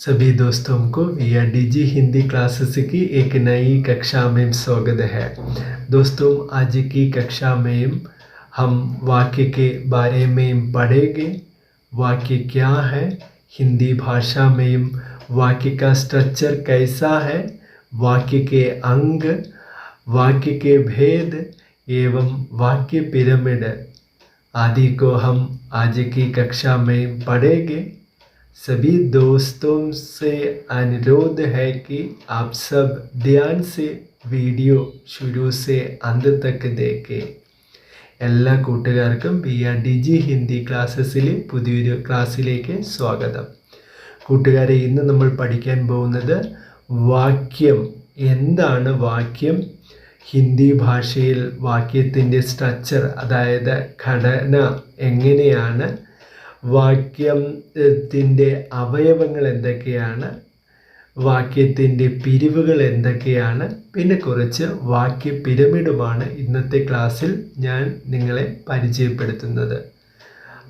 सभी दोस्तों को V R D G Hindi classes की एक नई कक्षा में स्वागत है। दोस्तों, आज की कक्षा में हम वाक्य के बारे में पढ़ेंगे। वाक्य क्या है? हिंदी भाषा में वाक्य का स्ट्रक्चर कैसा है? वाक्य के अंग, वाक्य के भेद एवं वाक्य पिरामिड आदि को हम आज की कक्षा में पढ़ेंगे। सभी दोस्तों से अनुरोध है कि आप सब ध्यान से വീഡിയോ शुरू से अंत तक देखें എല്ലാ കൂട്ടുകാർക്കും B R D G Hindi ക്ലാസ്സസിലെ പുതിയൊരു ക്ലാസ്സിലേക്ക് സ്വാഗതം കൂട്ടുകാരെ ഇന്ന് നമ്മൾ പഠിക്കാൻ പോകുന്നത് വാക്യം എന്താണ് വാക്യം ഹിന്ദി ഭാഷയിൽ വാക്യത്തിൻ്റെ സ്ട്രക്ചർ അതായത് ഘടന എങ്ങനെയാണ് വാക്യത്തിന്റെ അവയവങ്ങൾ എന്തൊക്കെയാണ്? വാക്യത്തിന്റെ പിരിവുകൾ എന്തൊക്കെയാണ്? പിന്നെ കുറച്ച് വാക്യ പിരമിഡുമാണ് ഇന്നത്തെ ക്ലാസ്സിൽ ഞാൻ നിങ്ങളെ പരിചയപ്പെടുത്തുന്നത്.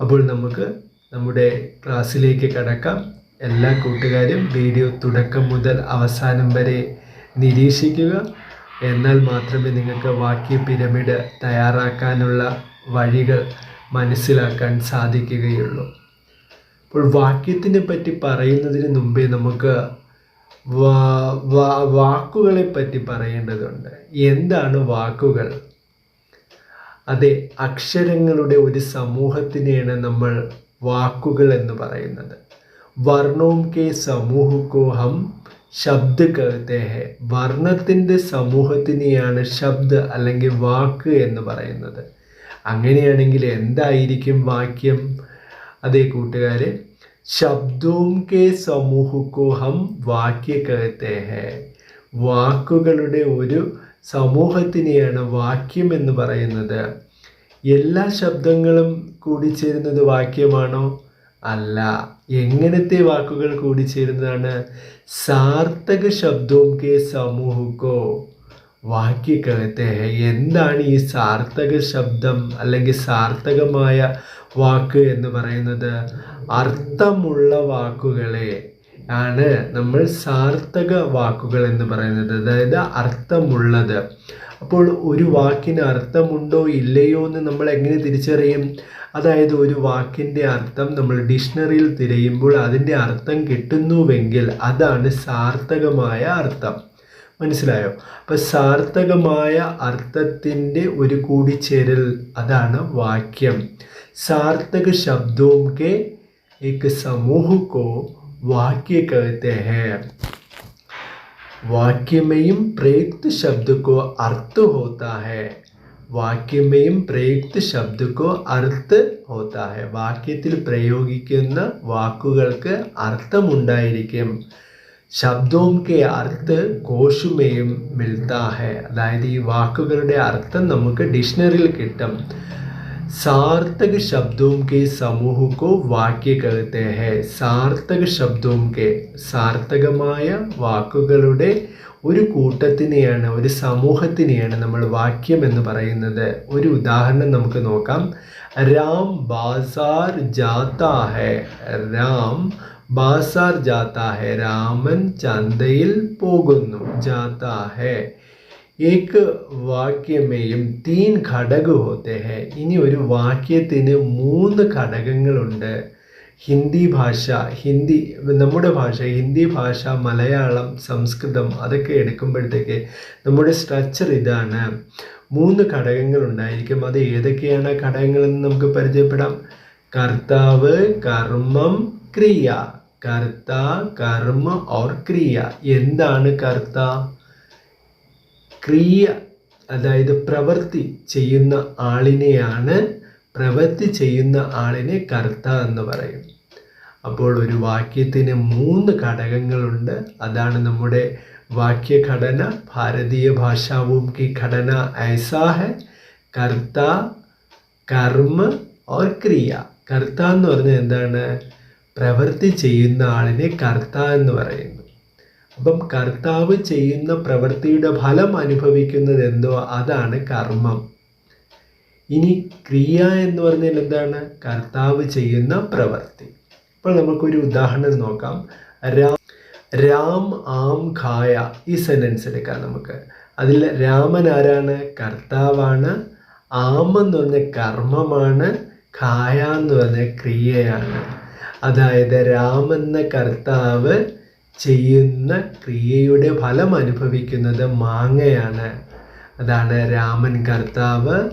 അപ്പോൾ നമുക്ക് നമ്മുടെ ക്ലാസ്സിലേക്ക് കടക്കാം. എല്ലാ കൂട്ടുകാരും വീഡിയോ തുടക്കം മുതൽ അവസാനം വരെ നിരീക്ഷിക്കുക. എന്നാൽ മാത്രമേ നിങ്ങൾക്ക് വാക്യ പിരമിഡ് തയ്യാറാക്കാനുള്ള വഴികൾ മനസ്സിലാക്കാൻ സാധിക്കുകയുള്ളൂ. അപ്പോൾ വാക്യത്തിനെ പറ്റി പറയുന്നതിന് മുമ്പേ നമുക്ക് വാക്കുകളെ പറ്റി പറയേണ്ടതുണ്ട്. എന്താണ് വാക്കുകൾ? അതെ അക്ഷരങ്ങളുടെ ഒരു സമൂഹത്തിനെയാണ് നമ്മൾ വാക്കുകൾ എന്ന് പറയുന്നത്. വർണവും കെ സമൂഹക്കോ ഹം ശബ്ദ കഹത്തെ ഹെ വർണത്തിന്റെ സമൂഹത്തിനെയാണ് ശബ്ദ അല്ലെങ്കിൽ വാക്ക് എന്ന് പറയുന്നത്. അങ്ങനെയാണെങ്കിൽ എന്തായിരിക്കും വാക്യം? അതേ കൂട്ടുകാരെ ശബ്ദവും കെ സമൂഹക്കോ ഹം വാക്യ ഹെ വാക്കുകളുടെ ഒരു സമൂഹത്തിനെയാണ് വാക്യം എന്ന് പറയുന്നത്. എല്ലാ ശബ്ദങ്ങളും കൂടി കൂടിച്ചേരുന്നത് വാക്യമാണോ? അല്ല. എങ്ങനത്തെ വാക്കുകൾ കൂടി കൂടിച്ചേരുന്നതാണ്? സാർത്ഥക ശബ്ദവും കെ സമൂഹക്കോ. വാക്യ കഹത്തെ ഹെ എന്താണ് ഈ സാർത്ഥക ശബ്ദം അല്ലെങ്കിൽ സാർത്ഥകമായ വാക്ക് എന്ന് പറയുന്നത്? അർത്ഥമുള്ള വാക്കുകളെ ആണ് നമ്മൾ സാർത്ഥക വാക്കുകൾ എന്ന് പറയുന്നത്. അതായത് അർത്ഥമുള്ളത്. അപ്പോൾ ഒരു വാക്കിന് അർത്ഥമുണ്ടോ ഇല്ലയോ എന്ന് നമ്മൾ എങ്ങനെ തിരിച്ചറിയും? അതായത് ഒരു വാക്കിന്റെ അർത്ഥം നമ്മൾ ഡിക്ഷണറിയിൽ തിരയുമ്പോൾ അതിന്റെ അർത്ഥം കിട്ടുന്നുവെങ്കിൽ അതാണ് സാർത്ഥകമായ അർത്ഥം. മനസ്സിലായോ അപ്പൊ സാർത്ഥകമായ അർത്ഥത്തിൻ്റെ ഒരു കൂടിച്ചേരൽ അതാണ് വാക്യം സാർത്ഥക ശബ്ദവും के एक समूह को वाक्य कहते हैं वाक्य में ही प्रयुक्त शब्द को अर्थ होता है വാക്യ में പ്രയുക്ത ശബ്ദ को अर्थ होता है വാക്യത്തിൽ പ്രയോഗിക്കുന്ന വാക്കുകൾക്ക് അർത്ഥമുണ്ടായിരിക്കും ശബ്ദവും കെ അർത്ഥ കോശുമേയും മിൽത്താ ഹെ അതായത് ഈ വാക്കുകളുടെ അർത്ഥം നമുക്ക് ഡിക്ഷണറിയിൽ കിട്ടും सार्थक शब्दों के समूह को വാക്യ कहते हैं സാർത്ഥക ശബ്ദവും കെ സാർത്ഥകമായ വാക്കുകളുടെ ഒരു കൂട്ടത്തിനെയാണ് ഒരു സമൂഹത്തിനെയാണ് നമ്മൾ വാക്യം എന്ന് പറയുന്നത് ഒരു ഉദാഹരണം നമുക്ക് നോക്കാം രാം ബാസാർ ജാത്താ ഹെ രാം ബാസാർ ജാത്താ ഹെ രാമൻ ചന്തയിൽ പോകുന്നു. ജാത്താ ഹെ ഏക്ക് വാക്യമേയും തീൻ ഘടക ഹോത്തെ ഹെ. ഇനി ഒരു വാക്യത്തിന് മൂന്ന് ഘടകങ്ങളുണ്ട്. ഹിന്ദി ഭാഷ ഹിന്ദി നമ്മുടെ ഭാഷ ഹിന്ദി ഭാഷ മലയാളം സംസ്കൃതം അതൊക്കെ എടുക്കുമ്പോഴത്തേക്ക് നമ്മുടെ സ്ട്രക്ചർ ഇതാണ്. മൂന്ന് ഘടകങ്ങൾ ഉണ്ടായിരിക്കും. അത് ഏതൊക്കെയാണ് ഘടകങ്ങളെന്ന് നമുക്ക് പരിചയപ്പെടാം. കർത്താവ് കർമ്മം ക്രിയ. കർത്ത കർമ്മ ഓർ ക്രിയ. എന്താണ് കർത്ത? ക്രിയ അതായത് പ്രവൃത്തി ചെയ്യുന്ന ആളിനെയാണ് പ്രവൃത്തി ചെയ്യുന്ന ആളിനെ കർത്ത എന്ന് പറയും. അപ്പോൾ ഒരു വാക്യത്തിന് മൂന്ന് ഘടകങ്ങളുണ്ട്. അതാണ് നമ്മുടെ വാക്യഘടന. ഭാരതീയ ഭാഷാവും കി ഘടന ഐസാ ഹെ കർത്ത കർമ്മ ഓർ ക്രിയ. കർത്ത എന്ന് പറഞ്ഞാൽ എന്താണ്? പ്രവൃത്തി ചെയ്യുന്ന ആളിനെ കർത്ത എന്ന് പറയുന്നു. അപ്പം കർത്താവ് ചെയ്യുന്ന പ്രവൃത്തിയുടെ ഫലം അനുഭവിക്കുന്നത് എന്തോ അതാണ് കർമ്മം. ഇനി ക്രിയ എന്ന് പറഞ്ഞാൽ എന്താണ്? കർത്താവ് ചെയ്യുന്ന പ്രവൃത്തി. ഇപ്പോൾ നമുക്കൊരു ഉദാഹരണം നോക്കാം. രാ രാം ആം ഖായ ഈ സെന്റൻസ് എടുക്കാം നമുക്ക്. അതിൽ രാമൻ ആരാണ്? കർത്താവാണ്. ആം എന്ന് പറഞ്ഞ കർമ്മമാണ്. ഖായ എന്ന് പറഞ്ഞ ക്രിയയാണ്. അതായത് രാമെന്ന കർത്താവ് ചെയ്യുന്ന ക്രിയയുടെ ഫലം അനുഭവിക്കുന്നത് മാങ്ങയാണ്. അതാണ് രാമൻ കർത്താവ്.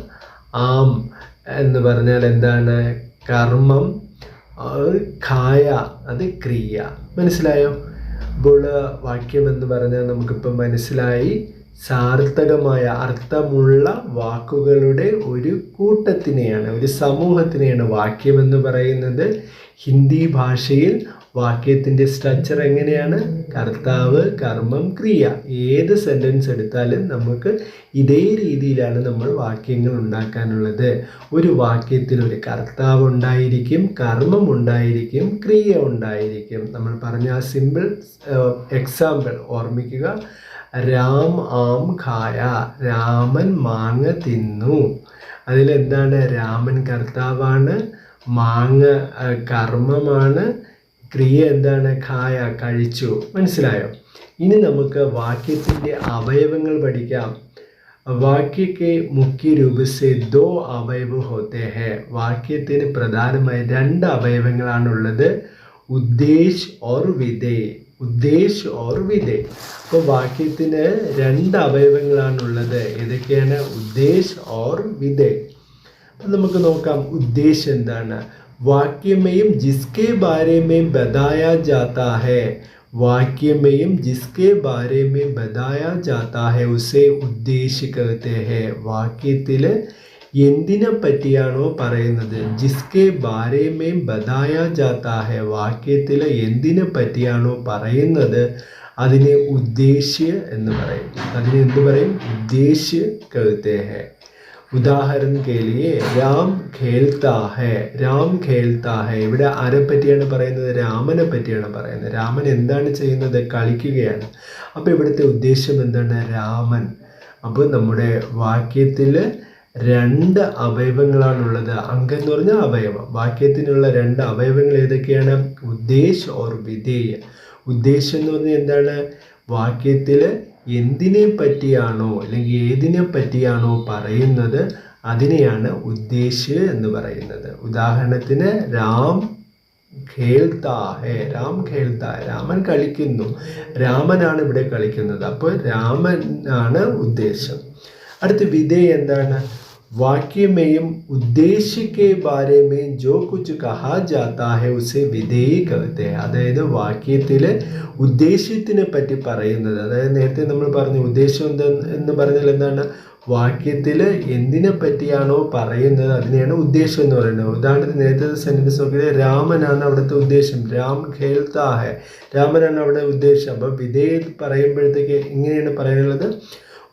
ആം എന്ന് പറഞ്ഞാൽ എന്താണ്? കർമ്മം ഖായ അത് ക്രിയ. മനസ്സിലായോ? അപ്പോൾ വാക്യം എന്ന് പറഞ്ഞാൽ നമുക്കിപ്പോൾ മനസ്സിലായി. സാർത്ഥകമായ അർത്ഥമുള്ള വാക്കുകളുടെ ഒരു കൂട്ടത്തിനെയാണ് ഒരു സമൂഹത്തിനെയാണ് വാക്യം എന്ന് പറയുന്നത്. ഹിന്ദി ഭാഷയിൽ വാക്യത്തിന്റെ സ്ട്രക്ചർ എങ്ങനെയാണ്? കർത്താവ് കർമ്മം ക്രിയ. ഏത് സെന്റൻസ് എടുത്താലും നമുക്ക് ഇതേ രീതിയിലാണ് നമ്മൾ വാക്യങ്ങൾ ഉണ്ടാക്കാനുള്ളത്. ഒരു വാക്യത്തിൽ ഒരു കർത്താവ് ഉണ്ടായിരിക്കും കർമ്മം ഉണ്ടായിരിക്കും ക്രിയ ഉണ്ടായിരിക്കും. നമ്മൾ പറഞ്ഞ ആ സിമ്പിൾ എക്സാമ്പിൾ ഓർമ്മിക്കുക. രാം ആം ഖായ രാമൻ മാങ്ങ തിന്നു. അതിലെന്താണ്? രാമൻ കർത്താവാണ് മാങ്ങ കർമ്മമാണ്. ക്രിയ എന്താണ്? ഖായ കഴിച്ചു. മനസ്സിലായോ? ഇനി നമുക്ക് വാക്യത്തിന്റെ അവയവങ്ങൾ പഠിക്കാം. വാക്യ കെ മുഖ്യ രൂപസെ ദോ അവയവ ഹോത്തേ ഹെ വാക്യത്തിന് പ്രധാനമായി രണ്ട് അവയവങ്ങളാണുള്ളത്. ഉദ്ദേശ് ഓർ വിധേയ് ഉദ്ദേശ് ഓർ വിധേയ് അപ്പോൾ വാക്യത്തിന് രണ്ട് അവയവങ്ങളാണുള്ളത്. ഏതൊക്കെയാണ്? ഉദ്ദേശ് ഓർ വിധേയ് അപ്പം നമുക്ക് നോക്കാം ഉദ്ദേശം എന്താണ്. വാക്യമേയും ജിസ്കെ ബാരേമേം ബതായ ജാത്താ ഹെ വാക്യമേയും ജിസ്കെ ബാരേമേം ബതായ ജാത്താ ഹെ ഉസേ ഉദ്ദേശ് കഹത്തെ ഹെ വാക്യത്തിൽ എന്തിനെ പറ്റിയാണോ പറയുന്നത്? ജിസ്കെ ബാരേമേ ബദായ ജാത്താഹ വാക്യത്തിലെ എന്തിനെ പറ്റിയാണോ പറയുന്നത്? അതിനെ ഉദ്ദേശ്യ എന്ന് പറയും. അതിനെ എന്ത് പറയും? ഉദ്ദേശ്യ കഴുത്തേഹ ഉദാഹരണം കേലിയെ രാം ഖേൽത്താഹ രാം ഖേൽത്താഹ ഇവിടെ ആരെ പറ്റിയാണ് പറയുന്നത്? രാമനെ പറ്റിയാണ് പറയുന്നത്. രാമൻ എന്താണ് ചെയ്യുന്നത്? കളിക്കുകയാണ്. അപ്പോൾ ഇവിടുത്തെ ഉദ്ദേശ്യം എന്താണ്? രാമൻ. അപ്പോൾ നമ്മുടെ വാക്യത്തിൽ രണ്ട് അവയവങ്ങളാണുള്ളത്. അംഗം എന്ന് പറഞ്ഞാൽ അവയവം. വാക്യത്തിനുള്ള രണ്ട് അവയവങ്ങൾ ഏതൊക്കെയാണ്? ഉദ്ദേശ് ഓർ വിധേയ. ഉദ്ദേശം എന്ന് പറഞ്ഞാൽ എന്താണ്? വാക്യത്തിൽ എന്തിനെ പറ്റിയാണോ അല്ലെങ്കിൽ ഏതിനെ പറ്റിയാണോ പറയുന്നത് അതിനെയാണ് ഉദ്ദേശ്യ എന്ന് പറയുന്നത്. ഉദാഹരണത്തിന് രാം ഖേൽത്താ രാം ഖേൽത്താ രാമൻ കളിക്കുന്നു. രാമനാണ് ഇവിടെ കളിക്കുന്നത്. അപ്പോൾ രാമൻ ആണ് ഉദ്ദേശം. അടുത്ത് വിധേയ എന്താണ്? വാക്യമേയും ഉദ്ദേശിക്കെ ബാരേമേയും ജോ കുച്ച് കഹാ ജാത്താ ഹെ ഉസെ വിധേയി കവിത്തെ അതായത് വാക്യത്തിൽ ഉദ്ദേശ്യത്തിനെ പറ്റി പറയുന്നത്. അതായത് നേരത്തെ നമ്മൾ പറഞ്ഞു ഉദ്ദേശം എന്താ എന്ന് പറഞ്ഞാൽ എന്താണ്? വാക്യത്തിൽ എന്തിനെ പറ്റിയാണോ പറയുന്നത് അതിനെയാണ് ഉദ്ദേശം എന്ന് പറയുന്നത്. ഉദാഹരണത്തിന് നേരത്തെ സെന്റൻസ് നോക്കിയാൽ രാമനാണ് അവിടുത്തെ ഉദ്ദേശം. രാം ഖേൽത്താ ഹെ. രാമനാണ് അവിടെ ഉദ്ദേശം. അപ്പോൾ വിധേയ പറയുമ്പോഴത്തേക്ക് ഇങ്ങനെയാണ്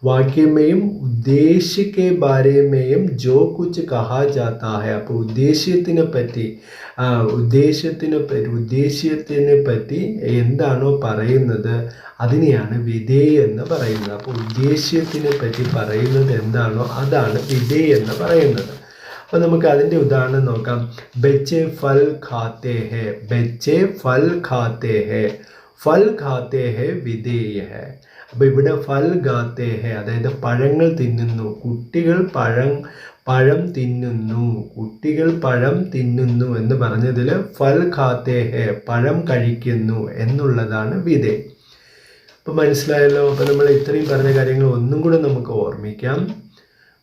പറയാനുള്ളത് വാക്യമേയും ഉദ്ദേശ്യക്കെ ബാരേമേയും ജോ കുച്ച് കഹാ ജാത്താ ഹെ. അപ്പോൾ ഉദ്ദേശ്യത്തിനെ പറ്റി ഉദ്ദേശ്യത്തിനെ പറ്റി ഉദ്ദേശ്യത്തിനെ പറ്റി എന്താണോ പറയുന്നത് അതിനെയാണ് വിധേ എന്ന് പറയുന്നത്. അപ്പോൾ ഉദ്ദേശ്യത്തിനെ പറ്റി പറയുന്നത് എന്താണോ അതാണ് വിധേ എന്ന് പറയുന്നത്. അപ്പോൾ നമുക്ക് അതിന്റെ ഉദാഹരണം നോക്കാം. ബെച്ചെ ഫൽ ഖാത്തേ ഹെ. ബെച്ചെ ഫൽ ഖാത്തേ ഹെ. ഫൽ ഖാത്തേ ഹെ വിധേയ ഹെ. അപ്പോൾ ഇവിടെ ഫൽ ഖാത്തെ ഹെ അതായത് പഴങ്ങൾ തിന്നുന്നു. കുട്ടികൾ പഴം പഴം തിന്നുന്നു. കുട്ടികൾ പഴം തിന്നുന്നു എന്ന് പറഞ്ഞതിൽ ഫൽ ഖാത്തെ ഹെ പഴം കഴിക്കുന്നു എന്നുള്ളതാണ് വിധേ. അപ്പോൾ മനസ്സിലായല്ലോ? അപ്പോൾ നമ്മൾ ഇത്രയും പറഞ്ഞ കാര്യങ്ങൾ ഒന്നും കൂടെ നമുക്ക് ഓർമ്മിക്കാം.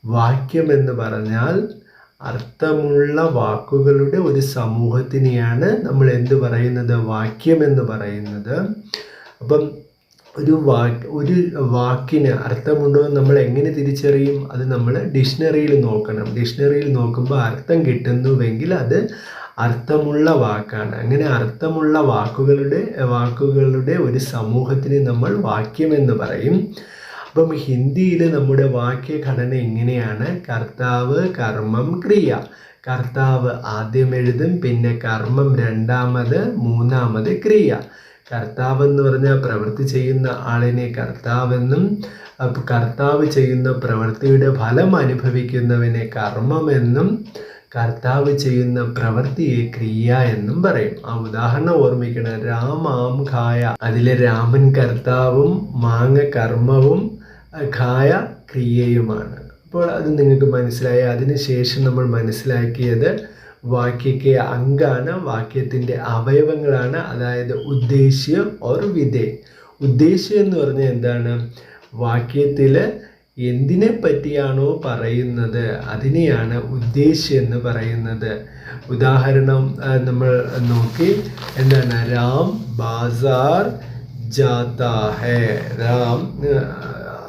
വാക്യം എന്ന് പറഞ്ഞാൽ അർത്ഥമുള്ള വാക്കുകളുടെ ഒരു സമൂഹത്തിനെയാണ് നമ്മൾ എന്ത് പറയുന്നത്? വാക്യം എന്ന് പറയുന്നത്. അപ്പം ഒരു വാക്ക് ഒരു വാക്കിന് അർത്ഥമുണ്ടോ എന്ന് നമ്മൾ എങ്ങനെ തിരിച്ചറിയും? അത് നമ്മൾ ഡിക്ഷണറിയിൽ നോക്കണം. ഡിക്ഷണറിയിൽ നോക്കുമ്പോൾ അർത്ഥം കിട്ടുന്നുവെങ്കിൽ അത് അർത്ഥമുള്ള വാക്കാണ്. അങ്ങനെ അർത്ഥമുള്ള വാക്കുകളുടെ വാക്കുകളുടെ ഒരു സമൂഹത്തിന് നമ്മൾ വാക്യം എന്ന് പറയും. അപ്പം ഹിന്ദിയിൽ നമ്മുടെ വാക്യഘടന എങ്ങനെയാണ് കർത്താവ് കർമ്മം ക്രിയ. കർത്താവ് ആദ്യം എഴുതും പിന്നെ കർമ്മം രണ്ടാമത് മൂന്നാമത് ക്രിയ. കർത്താവ് എന്ന് പറഞ്ഞാൽ പ്രവൃത്തി ചെയ്യുന്ന ആളിനെ കർത്താവെന്നും കർത്താവ് ചെയ്യുന്ന പ്രവൃത്തിയുടെ ഫലം അനുഭവിക്കുന്നവനെ കർമ്മമെന്നും കർത്താവ് ചെയ്യുന്ന പ്രവൃത്തിയെ ക്രിയ എന്നും പറയും. ആ ഉദാഹരണം ഓർമ്മിക്കണം. രാമാം ഖായ അതിലെ രാമൻ കർത്താവും മാങ്ങ കർമ്മവും ഖായ ക്രിയയുമാണ്. അപ്പോൾ അത് നിങ്ങൾക്ക് മനസ്സിലായി. അതിനുശേഷം നമ്മൾ മനസ്സിലാക്കിയത് വാക്യക്ക് അങ്കാണ് വാക്യത്തിന്റെ അവയവങ്ങളാണ് അതായത് ഉദ്ദേശ്യം ഓർ വിധേ. ഉദ്ദേശ്യം എന്ന് പറഞ്ഞാൽ എന്താണ്? വാക്യത്തിൽ എന്തിനെ പറ്റിയാണോ പറയുന്നത് അതിനെയാണ് ഉദ്ദേശ്യം എന്ന് പറയുന്നത്. ഉദാഹരണം നമ്മൾ നോക്കി എന്താണ്? രാം ബാസാർ ജാതാ ഹേ രാം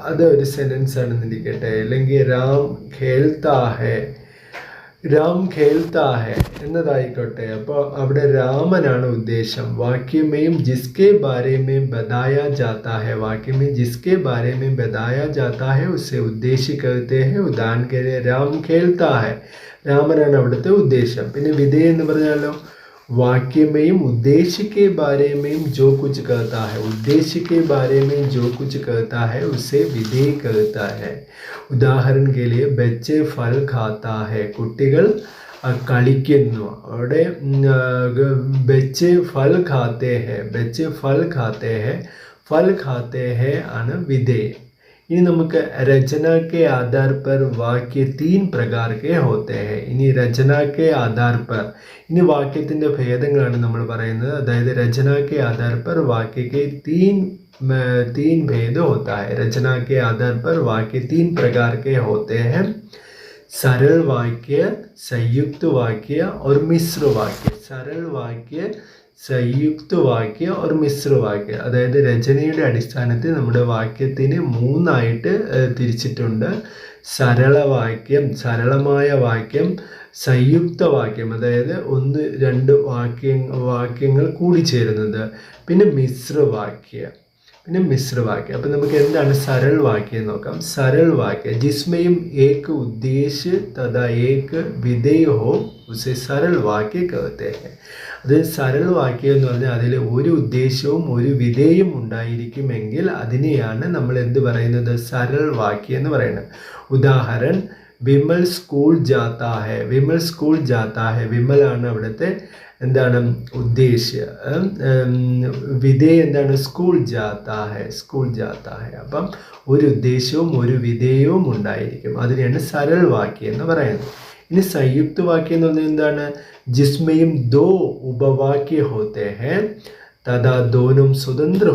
അത് ഒരു സെന്റൻസ് ആണെന്നിരിക്കട്ടെ അല്ലെങ്കിൽ രാം ഖേൽത്താ ഹേ രാം ഖേൽത്താ ഹെ എന്നതായിക്കോട്ടെ. അപ്പോൾ അവിടെ രാമനാണ് ഉദ്ദേശം. വാക്യമേയും ജിസ്കേ ബാരേമേയും ബതായ ജാത്താ ഹെ വാക്യമേ ജിസ്കേ ബാരേമേയും ബതായ ജാത്താ ഹെ ഉസ്സെ ഉദ്ദേശി കരുത്തെ ഹെ ഉദാഹരണ രാം ഖേൽത്താ ഹെ രാമനാണ് അവിടുത്തെ ഉദ്ദേശം. പിന്നെ വിധേയ എന്ന് പറഞ്ഞാലോ? वाक्य में उद्देश्य के बारे में जो कुछ कहता है, उद्देश्य के बारे में जो कुछ कहता है, उसे विधेय कहता है। उदाहरण के लिए, बच्चे फल खाता है कुटिകൾ കളിക്കുന്നു। അവിടെ बच्चे फल खाते ഹെ बच्चे फल खाते हैं फल खाते हैं अन विधेय ഇനി നമുക്ക് രചന के आधार पर वाक्य तीन प्रकार के होते हैं ഇനി രചന के आधार पर ഇനി വാക്യത്തിൻ്റെ ഭേദങ്ങളാണ് നമ്മൾ പറയുന്നത് അതായത് രചന के आधार पर वाक्य के तीन म, तीन भेद होता है रचना के आधार पर वाक्य तीन प्रकार के होते हैं सरल वाक्य संयुक्त वाक्य और मिश्र वाक्य सरल वाक्य സംയുക്ത വാക്യ മിശ്രവാക്യ മിശ്ര വാക്യ. അതായത് രചനയുടെ അടിസ്ഥാനത്തിൽ നമ്മുടെ വാക്യത്തിനെ മൂന്നായിട്ട് തിരിച്ചിട്ടുണ്ട്. സരളവാക്യം സരളമായ വാക്യം സംയുക്ത വാക്യം അതായത് ഒന്ന് രണ്ട് വാക്യ വാക്യങ്ങൾ കൂടിച്ചേരുന്നത് പിന്നെ മിശ്രവാക്യ പിന്നെ മിശ്രവാക്യം. അപ്പം നമുക്ക് എന്താണ് സരൾ വാക്യം നോക്കാം. സരൾ വാക്യം. ജിസ്മയും ഏക്ക് ഉദ്ദേശ് തഥാ ഏക്ക് വിധേയവും ഹോ ഉസെ സരൾ വാക്യ കവത്തേക്ക് അത് സരൾ വാക്യം എന്ന് പറഞ്ഞാൽ അതിൽ ഒരു ഉദ്ദേശവും ഒരു വിധേയും ഉണ്ടായിരിക്കുമെങ്കിൽ അതിനെയാണ് നമ്മൾ എന്ത് പറയുന്നത്? സരൾ വാക്യം എന്ന് പറയുന്നത്. ഉദാഹരണം വിമൽ സ്കൂൾ ജാത്താഹെ. വിമൽ സ്കൂൾ ജാത്താഹെ. വിമലാണ് അവിടുത്തെ എന്താണ് ഉദ്ദേശ്യ വിധേയ എന്താണ്? സ്കൂൾ ജാത്താ ഹെ സ്കൂൾ ജാത്താ ഹെ അപ്പം ഒരു ഉദ്ദേശ്യവും ഒരു വിധേയവും ഉണ്ടായിരിക്കും. അതിനെയാണ് സരൾ വാക്യം എന്ന് പറയുന്നത്. ഇനി സംയുക്ത വാക്യം എന്ന് പറഞ്ഞാൽ എന്താണ്? ജിസ്മയും ദോ ഉപവാക്യ ഹോത്തെ തഥാ ദോനും സ്വതന്ത്ര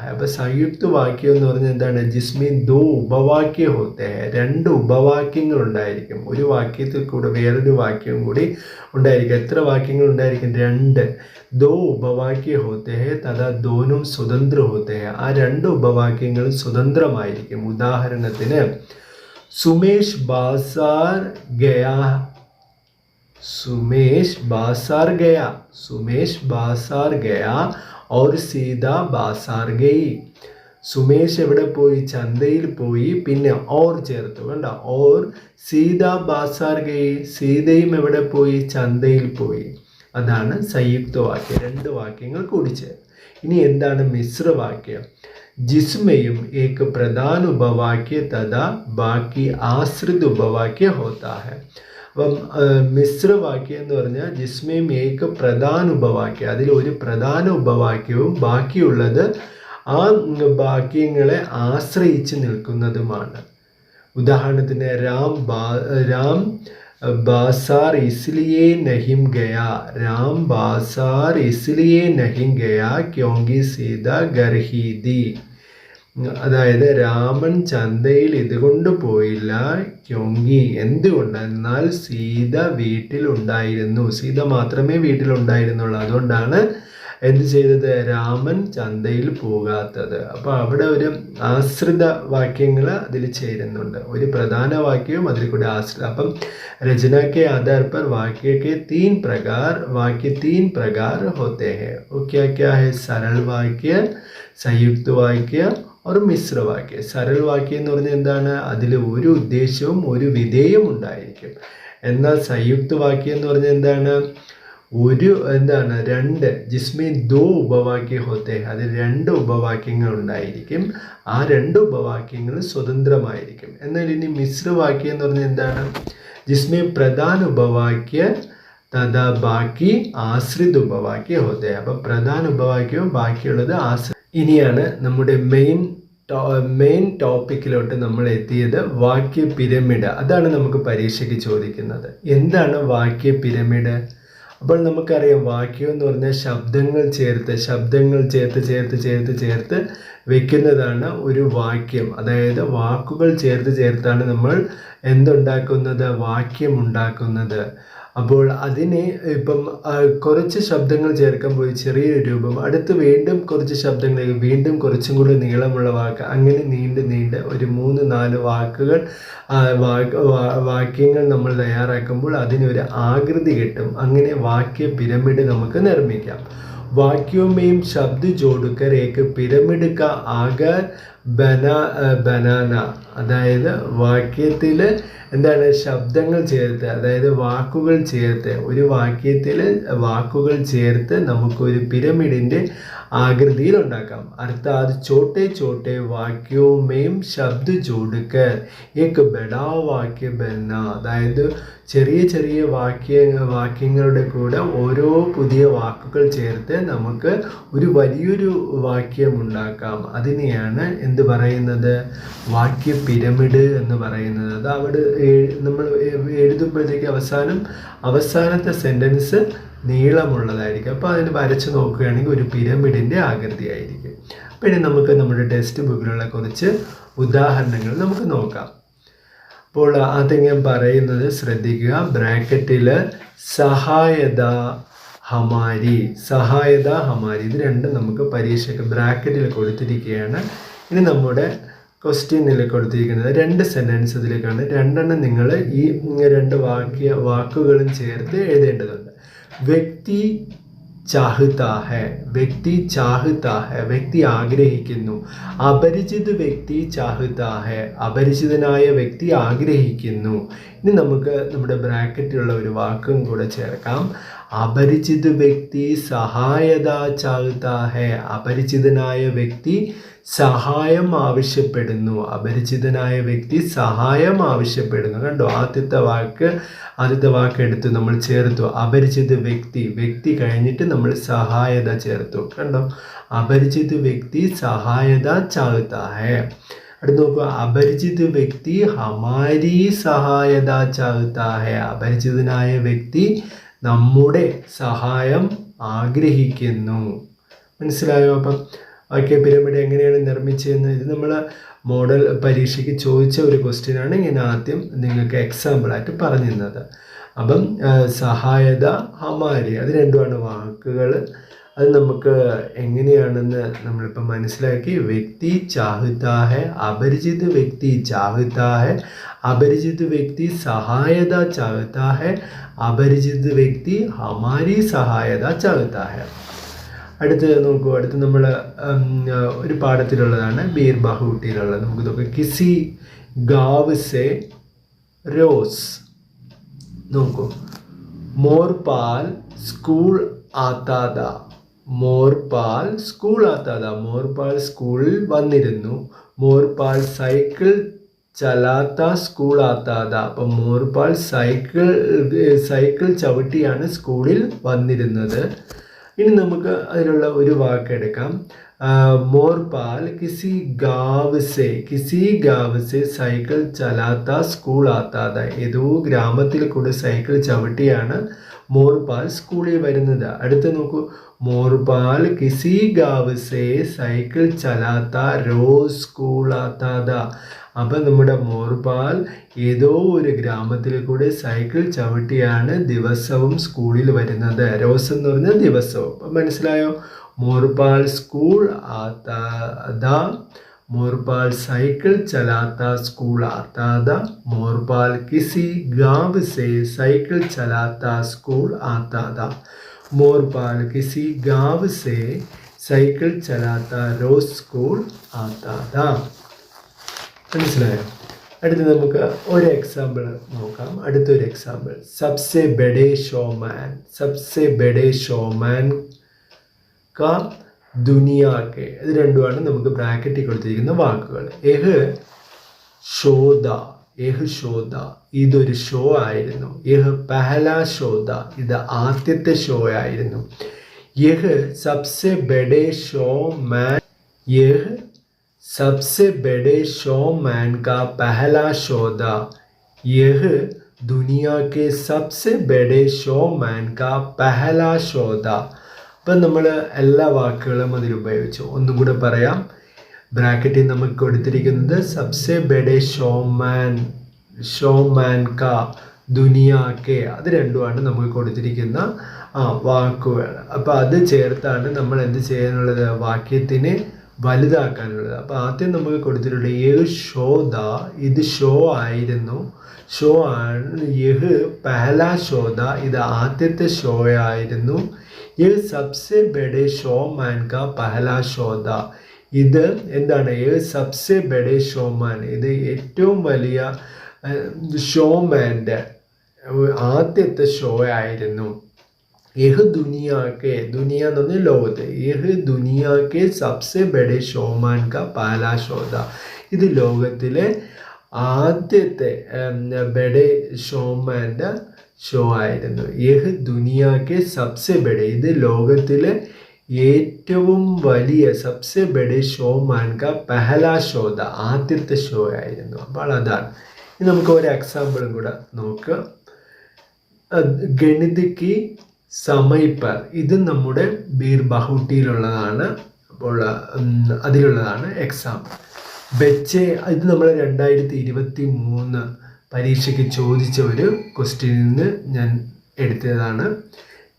ഹെ അപ്പൊ സംയുക്ത വാക്യം എന്ന് പറഞ്ഞാൽ എന്താണ്? ജിസ്മീൻ ദോ ഉപവാക്യ ഹോത്തെ. രണ്ട് ഉപവാക്യങ്ങൾ ഉണ്ടായിരിക്കും. ഒരു വാക്യത്തിൽ കൂടെ വേറൊരു വാക്യവും കൂടി ഉണ്ടായിരിക്കും. എത്ര വാക്യങ്ങൾ ഉണ്ടായിരിക്കും? രണ്ട്. ദോ ഉപവാക്യ ഹോത്തെ തഥാ ദോനും സ്വതന്ത്ര ഹോത്തെ ആ രണ്ട് ഉപവാക്യങ്ങളും സ്വതന്ത്രമായിരിക്കും. ഉദാഹരണത്തിന് സുമേഷ് ബാസാർ ഗയാ സുമേഷ് ബാസാർ गया സുമേഷ് ബാസാർ गया और സീത ബാസാർ ഗയി സുമേഷ് എവിടെ പോയി? ചന്തയിൽ പോയി. പിന്നെ ഓർ ചേർത്തു വേണ്ട ഓർ സീത ബാസാർ ഗയി സീതയും എവിടെ പോയി? ചന്തയിൽ പോയി. അതാണ് സംയുക്ത വാക്യം. രണ്ട് വാക്യങ്ങൾ കൂടിച്ചേർ ഇനി എന്താണ് മിശ്രവാക്യം ജിസ്മയും ഏക് പ്രധാന ഉപവാക്യ തഥാ ബാക്കി ആശ്രിത ഉപവാക്യ ഹോത്താ ഹെ അപ്പം മിശ്രവാക്യം എന്ന് പറഞ്ഞാൽ ജിസ്മയും ഏക പ്രധാന ഉപവാക്യം അതിൽ ഒരു പ്രധാന ഉപവാക്യവും ബാക്കിയുള്ളത് ആ വാക്യങ്ങളെ ആശ്രയിച്ച് നിൽക്കുന്നതുമാണ് ഉദാഹരണത്തിന് രാം ബാ രാം बाजार इसलिए नहीं गया राम बाजार इसलिए नहीं गया क्योंकि सीधा घर ही थी അതായത് രാമൻ ചന്തയിൽ ഇതുകൊണ്ട് പോയില്ല ക്യോങ്കി എന്തുകൊണ്ട് എന്നാൽ സീത വീട്ടിലുണ്ടായിരുന്നു സീത മാത്രമേ വീട്ടിലുണ്ടായിരുന്നുള്ളൂ അതുകൊണ്ടാണ് എന്ത് ചെയ്തത് രാമൻ ചന്തയിൽ പോകാത്തത് അപ്പോൾ അവിടെ ഒരു ആശ്രിത വാക്യങ്ങൾ അതിൽ ചേരുന്നുണ്ട് ഒരു പ്രധാന വാക്യവും അതിൽ കൂടെ ആശ്രിത അപ്പം रचना के आधार पर वाक्य के तीन प्रकार वाक्य तीन प्रकार होते हैं वो क्या क्या है सरल वाक्य സംയുക്ത വാക്യ ഒരു മിശ്ര അവർ മിശ്രവാക്യ. സരൾവാക്യം എന്ന് പറഞ്ഞാൽ എന്താണ്? അതിൽ ഒരു ഉദ്ദേശവും ഒരു വിധേയം ഉണ്ടായിരിക്കും. എന്നാൽ സംയുക്തവാക്യം എന്ന് പറഞ്ഞാൽ എന്താണ്? ഒരു എന്താണ്? രണ്ട്. ജിസ്മി ദോ ഉപവാക്യ ഹോത്തെ. അത് രണ്ട് ഉപവാക്യങ്ങൾ ഉണ്ടായിരിക്കും. ആ രണ്ട് ഉപവാക്യങ്ങൾ സ്വതന്ത്രമായിരിക്കും. എന്നാൽ ഇനി മിശ്രവാക്യം എന്ന് പറഞ്ഞാൽ എന്താണ്? ജിസ്മി പ്രധാന ഉപവാക്യ തഥാ ബാക്കി ആശ്രിത ഉപവാക്യ ഹോത്തെ. അപ്പം പ്രധാന ഉപവാക്യവും ബാക്കിയുള്ളത് ആശ്രി ഇനിയാണ് നമ്മുടെ മെയിൻ മെയിൻ ടോപ്പിക്കിലോട്ട് നമ്മൾ എത്തിയത് വാക്യ പിരമിഡ്. അതാണ് നമുക്ക് പരീക്ഷയ്ക്ക് ചോദിക്കുന്നത്. എന്താണ് വാക്യ പിരമിഡ്? അപ്പോൾ നമുക്കറിയാം വാക്യം എന്ന് പറഞ്ഞാൽ ശബ്ദങ്ങൾ ചേർത്ത് ശബ്ദങ്ങൾ ചേർത്ത് ചേർത്ത് ചേർത്ത് ചേർത്ത് വെക്കുന്നതാണ് ഒരു വാക്യം. അതായത് വാക്കുകൾ ചേർത്ത് ചേർത്താണ് നമ്മൾ എന്തുണ്ടാക്കുന്നത്? വാക്യം ഉണ്ടാക്കുന്നത്. അപ്പോൾ അതിനെ ഇപ്പം കുറച്ച് ശബ്ദങ്ങൾ ചേർക്കാൻ പോയി ചെറിയൊരു രൂപം അടുത്ത് വീണ്ടും കുറച്ച് ശബ്ദങ്ങൾ വീണ്ടും കുറച്ചും കൂടി നീളമുള്ള വാക്ക് അങ്ങനെ നീണ്ട് നീണ്ട് ഒരു മൂന്ന് നാല് വാക്കുകൾ വാക്യങ്ങൾ നമ്മൾ തയ്യാറാക്കുമ്പോൾ അതിനൊരു ആകൃതി കിട്ടും അങ്ങനെ വാക്യ പിരമിഡ് നമുക്ക് നിർമ്മിക്കാം വാക്യവുമേയും ശബ്ദ जोड़कर एक पिरामिड का आकार ബനാ ബനാന. അതായത് വാക്യത്തിൽ എന്താണ്? ശബ്ദങ്ങൾ ചേർത്ത് അതായത് വാക്കുകൾ ചേർത്ത്. ഒരു വാക്യത്തിൽ വാക്കുകൾ ചേർത്ത് നമുക്കൊരു പിരമിഡിന്റെ ആകൃതിയിൽ ഉണ്ടാക്കാം. അർത്ഥാത് ചോട്ടേ ചോട്ടേ വാക്യവുമേയും ശബ്ദ ചോടുക്കർ ഏക്ക് ബഡാ വാക്യ ബന്ന അതായത് ചെറിയ ചെറിയ വാക്യ വാക്യങ്ങളുടെ കൂടെ ഓരോ പുതിയ വാക്കുകൾ ചേർത്ത് നമുക്ക് ഒരു വലിയൊരു വാക്യം ഉണ്ടാക്കാം. അതിനെയാണ് എന്ത് പറയുന്നത്? വാക്യ പിരമിഡ് എന്ന് പറയുന്നത്. അത് അവിടെ നമ്മൾ എഴുതുമ്പോഴത്തേക്ക് അവസാനം അവസാനത്തെ സെന്റൻസ് നീളമുള്ളതായിരിക്കും. അപ്പോൾ അതിന് വരച്ച് നോക്കുകയാണെങ്കിൽ ഒരു പിരമിഡിന്റെ ആകൃതി ആയിരിക്കും. പിന്നെ നമുക്ക് നമ്മുടെ ടെക്സ്റ്റ് ബുക്കിലുള്ള കുറച്ച് ഉദാഹരണങ്ങൾ നമുക്ക് നോക്കാം. അപ്പോൾ ആദ്യം പറയുന്നത് ശ്രദ്ധിക്കുക. ബ്രാക്കറ്റിൽ സഹായത ഹമാരി സഹായത ഹമാരി. ഇത് രണ്ടും നമുക്ക് പരീക്ഷയ്ക്ക് ബ്രാക്കറ്റിൽ കൊടുത്തിരിക്കുകയാണ്. ഇനി നമ്മുടെ ക്വസ്റ്റ്യനിൽ കൊടുത്തിരിക്കുന്നത് രണ്ട് സെന്റൻസ് ഇതിലേക്കാണ്. രണ്ടെണ്ണം നിങ്ങൾ ഈ രണ്ട് വാക്യ വാക്കുകളും ചേർത്ത് എഴുതേണ്ടതുണ്ട്. വ്യക്തി ചാഹുത്താ ഹെ വ്യക്തി ചാഹുത്താ ഹെ വ്യക്തി ആഗ്രഹിക്കുന്നു. അപരിചിത വ്യക്തി ചാഹുത്താ ഹെ അപരിചിതനായ വ്യക്തി ആഗ്രഹിക്കുന്നു. ഇനി നമുക്ക് നമ്മുടെ ബ്രാക്കറ്റിലുള്ള ഒരു വാക്കും കൂടെ ചേർക്കാം. അപരിചിത വ്യക്തി സഹായത ചാഹുത്താ ഹെ അപരിചിതനായ വ്യക്തി സഹായം ആവശ്യപ്പെടുന്നു. അപരിചിതനായ വ്യക്തി സഹായം ആവശ്യപ്പെടുന്നു. കണ്ടോ? ആദ്യത്തെ വാക്ക് ആദ്യത്തെ വാക്ക് എടുത്ത് നമ്മൾ ചേർത്തു. അപരിചിത വ്യക്തി വ്യക്തി കഴിഞ്ഞിട്ട് നമ്മൾ സഹായത ചേർത്തു. കണ്ടോ? അപരിചിത വ്യക്തി സഹായത ചാഹത്ത ഹേ അടുത്ത് നോക്കുക അപരിചിത വ്യക്തി ഹമാരി സഹായത ചാഹത്ത ഹേ അപരിചിതനായ വ്യക്തി നമ്മുടെ സഹായം ആഗ്രഹിക്കുന്നു. മനസ്സിലായോ അപ്പം? വാക്യ പിരമിഡ് എങ്ങനെയാണ് നിർമ്മിച്ചതെന്ന് ഇത് നമ്മൾ മോഡൽ പരീക്ഷയ്ക്ക് ചോദിച്ച ഒരു ക്വസ്റ്റ്യനാണ് ഞാൻ ആദ്യം നിങ്ങൾക്ക് എക്സാമ്പിളായിട്ട് പറഞ്ഞു അപ്പം സഹായത ഹമാരി അത് രണ്ടുമാണ് വാക്കുകൾ. അത് നമുക്ക് എങ്ങനെയാണെന്ന് നമ്മളിപ്പോൾ മനസ്സിലാക്കി. വ്യക്തി ചാഹുത്താ ഹെ അപരിചിത വ്യക്തി ചാഹുത്താ ഹെ അപരിചിത വ്യക്തി സഹായത ചാഹുത്താ ഹെ അപരിചിത വ്യക്തി ഹമാരി സഹായത ചാഹുത്താ ഹെ അടുത്ത് നോക്കൂ അടുത്ത് നമ്മൾ ഒരു പാഠത്തിലുള്ളതാണ് ബീർ ബാഹുട്ടിയിലുള്ളത്. നമുക്ക് നോക്കാം. കിസി ഗാവ് സെ റോസ്. നോക്കൂ. മോർപാൽ സ്കൂൾ ആത്താത. മോർപാൽ സ്കൂൾ ആത്താത. മോർപാൽ സ്കൂളിൽ വന്നിരുന്നു. മോർപാൽ സൈക്കിൾ ചലാത്ത സ്കൂൾ ആത്താത. അപ്പം മോർപാൽ സൈക്കിൾ സൈക്കിൾ ചവിട്ടിയാണ് സ്കൂളിൽ വന്നിരുന്നത്. ഇനി നമുക്ക് അതിനുള്ള ഒരു വാക്കെടുക്കാം മോർപാൽ കിസി സെ കിസി ഗാവ് സെ സൈക്കിൾ ചലാത്ത സ്കൂൾ ആത്താത ഏതോ ഗ്രാമത്തിൽ കൂടെ സൈക്കിൾ ചവിട്ടിയാണ് മോർപാൽ സ്കൂളിൽ വരുന്നത്. അടുത്ത് നോക്കൂ. മോർപാൽ കിസി ഗാവ് സെ സൈക്കിൾ ചലാത്ത റോസ് സ്കൂൾ ആത്താത അപ്പം നമ്മുടെ മോർപാൽ ഏതോ ഒരു ഗ്രാമത്തിൽ കൂടെ സൈക്കിൾ ചവിട്ടിയാണ് ദിവസവും സ്കൂളിൽ വരുന്നത്. രോസം എന്ന് പറഞ്ഞാൽ ദിവസവും. അപ്പം മനസ്സിലായോ? മോർപാൽ സ്കൂൾ ആത്താത മോർപാൽ സൈക്കിൾ ചലാത്ത സ്കൂൾ ആത്താത മോർപാൽ കിസി ഗാവ് സെ സൈക്കിൾ ചലാത്ത സ്കൂൾ ആത്താത മോർപാൽ കിസി ഗാവ് സെ സൈക്കിൾ ചലാത്ത റോസ് സ്കൂൾ ആത്താത മനസ്സിലായോ? അടുത്ത് നമുക്ക് ഒരു എക്സാമ്പിൾ നോക്കാം. അടുത്തൊരു എക്സാമ്പിൾ സബ്സെ ബഡേ ഷോമാൻ. സബ്സെ ബഡേ ഷോമാൻ കാ ദുനിയാക്കെ ഇത് രണ്ടുമാണ് നമുക്ക് ബ്രാക്കറ്റിൽ കൊടുത്തിരിക്കുന്ന വാക്കുകൾ. എഹ് ഷോദ. എഹ് ഷോദ. ഇതൊരു ഷോ ആയിരുന്നു. യഹ് പഹല ഷോദ. ഇത് ആദ്യത്തെ ഷോ ആയിരുന്നു. യഹ് സബ്സെ ബഡേ ഷോ മാൻ യഹ് सबसे बड़े शोमैन का पहला शो था यह दुनिया के सबसे बड़े शोमैन का पहला शो था അപ്പം നമ്മൾ എല്ലാ വാക്കുകളും അതിൽ ഉപയോഗിച്ചു ഒന്നും കൂടെ പറയാം ബ്രാക്കറ്റിൽ നമുക്ക് കൊടുത്തിരിക്കുന്നത് സബ്സെ ബെഡെ ഷോമാൻ ഷോമാൻ ക ദുനിയ കെ അത് രണ്ടുമാണ് നമുക്ക് കൊടുത്തിരിക്കുന്ന ആ വാക്കുകൾ അപ്പോൾ അത് ചേർത്താണ് നമ്മൾ എന്ത് ചെയ്യാനുള്ളത് വാക്യത്തിന് വലുതാക്കാനുള്ളത്. അപ്പോൾ ആദ്യം നമുക്ക് കൊടുത്തിട്ടുള്ള യഹ് ഷോ ദ ഇത് ഷോ ആയിരുന്നു. ഷോ ആണ് യഹ് പഹല ഷോ ദ ഇത് ആദ്യത്തെ ഷോ ആയിരുന്നു. യഹ് സബ്സെ ബെഡെ ഷോ മാൻ കാ പഹല ഷോ ദ ഇത് എന്താണ്? യഹ് സബ്സെ ബെഡെ ഷോ മാൻ ഇത് ഏറ്റവും വലിയ ഷോമാന്റെ ആദ്യത്തെ ഷോ ആയിരുന്നു. യഹ് ദുനിയാക്കെ ദുനിയ എന്ന് പറഞ്ഞാൽ ലോകത്ത് യഹ് ദുനിയാക്കെ സബ്സെ ബഡെ ഷോമാൻ ക പാലാ ഷോദ ഇത് ലോകത്തിലെ ആദ്യത്തെ ബഡെ ഷോമാന്റെ ഷോ ആയിരുന്നു യഹ് ദുനിയാക്കെ സബ്സെ ബഡെ ഇത് ലോകത്തിലെ ഏറ്റവും വലിയ സബ്സെ ബഡെ ഷോമാൻ ക പെഹല ഷോദ ആദ്യത്തെ ഷോ ആയിരുന്നു അപ്പോൾ അതാണ്। നമുക്ക് ഒരു എക്സാമ്പിളും കൂടെ നോക്കുക ഗണിതയ്ക്ക് സമയ്പർ ഇത് നമ്മുടെ ബീർ ബഹൂട്ടിയിലുള്ളതാണ് അപ്പോൾ അതിലുള്ളതാണ് എക്സാം ബെച്ചെ ഇത് നമ്മൾ രണ്ടായിരത്തി ഇരുപത്തി മൂന്ന് പരീക്ഷയ്ക്ക് ചോദിച്ച ഒരു ക്വസ്റ്റ്യനിൽ നിന്ന് ഞാൻ എടുത്തതാണ്.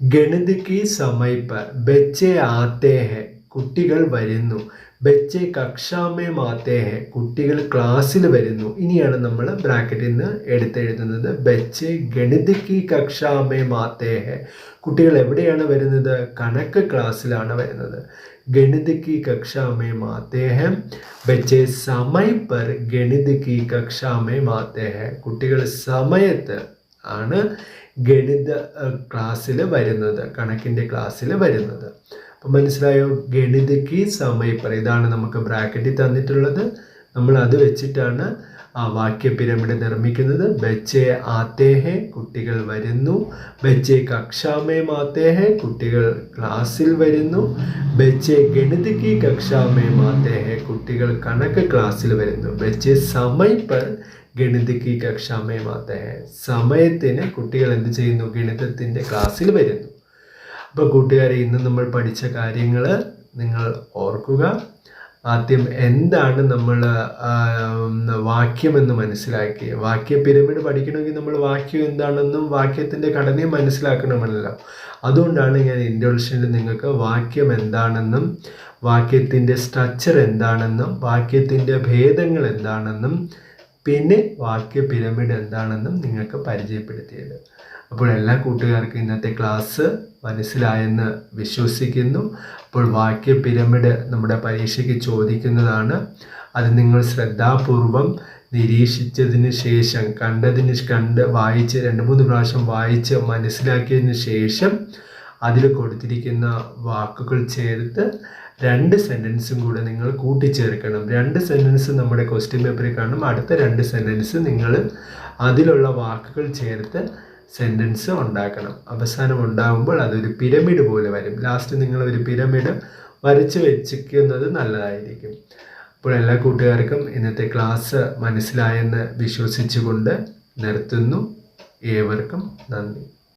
ഗണിതയ്ക്ക് സമയപ്പ് ബെച്ചെ ആത്തേഹെ കുട്ടികൾ വരുന്നു. ബെച്ചെ കക്ഷാമേ മാത്തേ ഹെ കുട്ടികൾ ക്ലാസ്സിൽ വരുന്നു. ഇനിയാണ് നമ്മൾ ബ്രാക്കറ്റിൽ നിന്ന് എടുത്തെഴുതുന്നത്. ഗണിത കി കക്ഷാമേ മാത്തേ ഹെ. കുട്ടികൾ എവിടെയാണ് വരുന്നത്? കണക്ക് ക്ലാസ്സിലാണ് വരുന്നത്. ഗണിത കി കക്ഷാമേ മാത്തേ ഹെ. ബച്ചെ സമയ പർ ഗണിത കി കക്ഷാമേ മാത്തേ ഹെ. കുട്ടികൾ സമയത്ത് ആണ് ഗണിത ക്ലാസ്സിൽ വരുന്നത്. കണക്കിന്റെ ക്ലാസ്സിൽ വരുന്നത്. അപ്പം മനസ്സിലായോ? ഗണിതയ്ക്ക് സമയപ്പറ ഇതാണ് നമുക്ക് ബ്രാക്കറ്റിൽ തന്നിട്ടുള്ളത്. നമ്മൾ അത് വെച്ചിട്ടാണ് ആ വാക്യ പിരമിഡ് നിർമ്മിക്കുന്നത്. ബച്ചെ ആത്തേഹെ കുട്ടികൾ വരുന്നു. ബച്ചെ കക്ഷാമേ മാത്തേഹെ കുട്ടികൾ ക്ലാസ്സിൽ വരുന്നു. ബച്ചെ ഗണിതക്ക് കക്ഷാമേ മാത്തേഹെ കുട്ടികൾ കണക്ക് ക്ലാസ്സിൽ വരുന്നു. ബച്ചെ സമയപ്പർ ഗണിതക്ക് കക്ഷാമേ മാത്തേഹെ. സമയത്തിന് കുട്ടികൾ എന്ത് ചെയ്യുന്നു? ഗണിതത്തിന്റെ ക്ലാസ്സിൽ വരുന്നു. അപ്പോൾ കൂട്ടുകാരെ ഇന്ന് നമ്മൾ പഠിച്ച കാര്യങ്ങൾ നിങ്ങൾ ഓർക്കുക. ആദ്യം എന്താണ് നമ്മൾ വാക്യമെന്ന് മനസ്സിലാക്കി വാക്യ പിരമിഡ് പഠിക്കണമെങ്കിൽ നമ്മൾ വാക്യം എന്താണെന്നും വാക്യത്തിന്റെ ഘടനയും മനസ്സിലാക്കണമല്ലോ അതുകൊണ്ടാണ് ഞാൻ ഇൻട്രൊഡക്ഷനിൽ നിങ്ങൾക്ക് വാക്യം എന്താണെന്നും വാക്യത്തിന്റെ സ്ട്രക്ചർ എന്താണെന്നും വാക്യത്തിന്റെ ഭേദങ്ങൾ എന്താണെന്നും പിന്നെ വാക്യ പിരമിഡ് എന്താണെന്നും നിങ്ങൾക്ക് പരിചയപ്പെടുത്തിയത്. അപ്പോൾ എല്ലാ കൂട്ടുകാർക്കും ഇന്നത്തെ ക്ലാസ് മനസ്സിലായെന്ന് വിശ്വസിക്കുന്നു. അപ്പോൾ വാക്യ പിരമിഡ് നമ്മുടെ പരീക്ഷയ്ക്ക് ചോദിക്കുന്നതാണ്. അത് നിങ്ങൾ ശ്രദ്ധാപൂർവം നിരീക്ഷിച്ചതിന് ശേഷം കണ്ടതിന് കണ്ട് വായിച്ച് രണ്ട് മൂന്ന് പ്രാവശ്യം വായിച്ച് മനസ്സിലാക്കിയതിന് ശേഷം അതിൽ കൊടുത്തിരിക്കുന്ന വാക്കുകൾ ചേർത്ത് രണ്ട് സെന്റൻസും കൂടെ നിങ്ങൾ കൂട്ടിച്ചേർക്കണം. രണ്ട് സെന്റൻസ് നമ്മുടെ ക്വസ്റ്റ്യൻ പേപ്പറിൽ കാണും. അടുത്ത രണ്ട് സെന്റൻസ് നിങ്ങൾ അതിലുള്ള വാക്കുകൾ ചേർത്ത് സെന്റൻസ് ഉണ്ടാക്കണം. അവസാനം ഉണ്ടാകുമ്പോൾ അതൊരു പിരമിഡ് പോലെ വരും. ലാസ്റ്റ് നിങ്ങൾ ഒരു പിരമിഡ് വരച്ച് വെച്ചിരിക്കുന്നത് നല്ലതായിരിക്കും. അപ്പോൾ എല്ലാ കൂട്ടുകാർക്കും ഇന്നത്തെ ക്ലാസ് മനസ്സിലായെന്ന് വിശ്വസിച്ചുകൊണ്ട് നിർത്തുന്നു. ഏവർക്കും നന്ദി.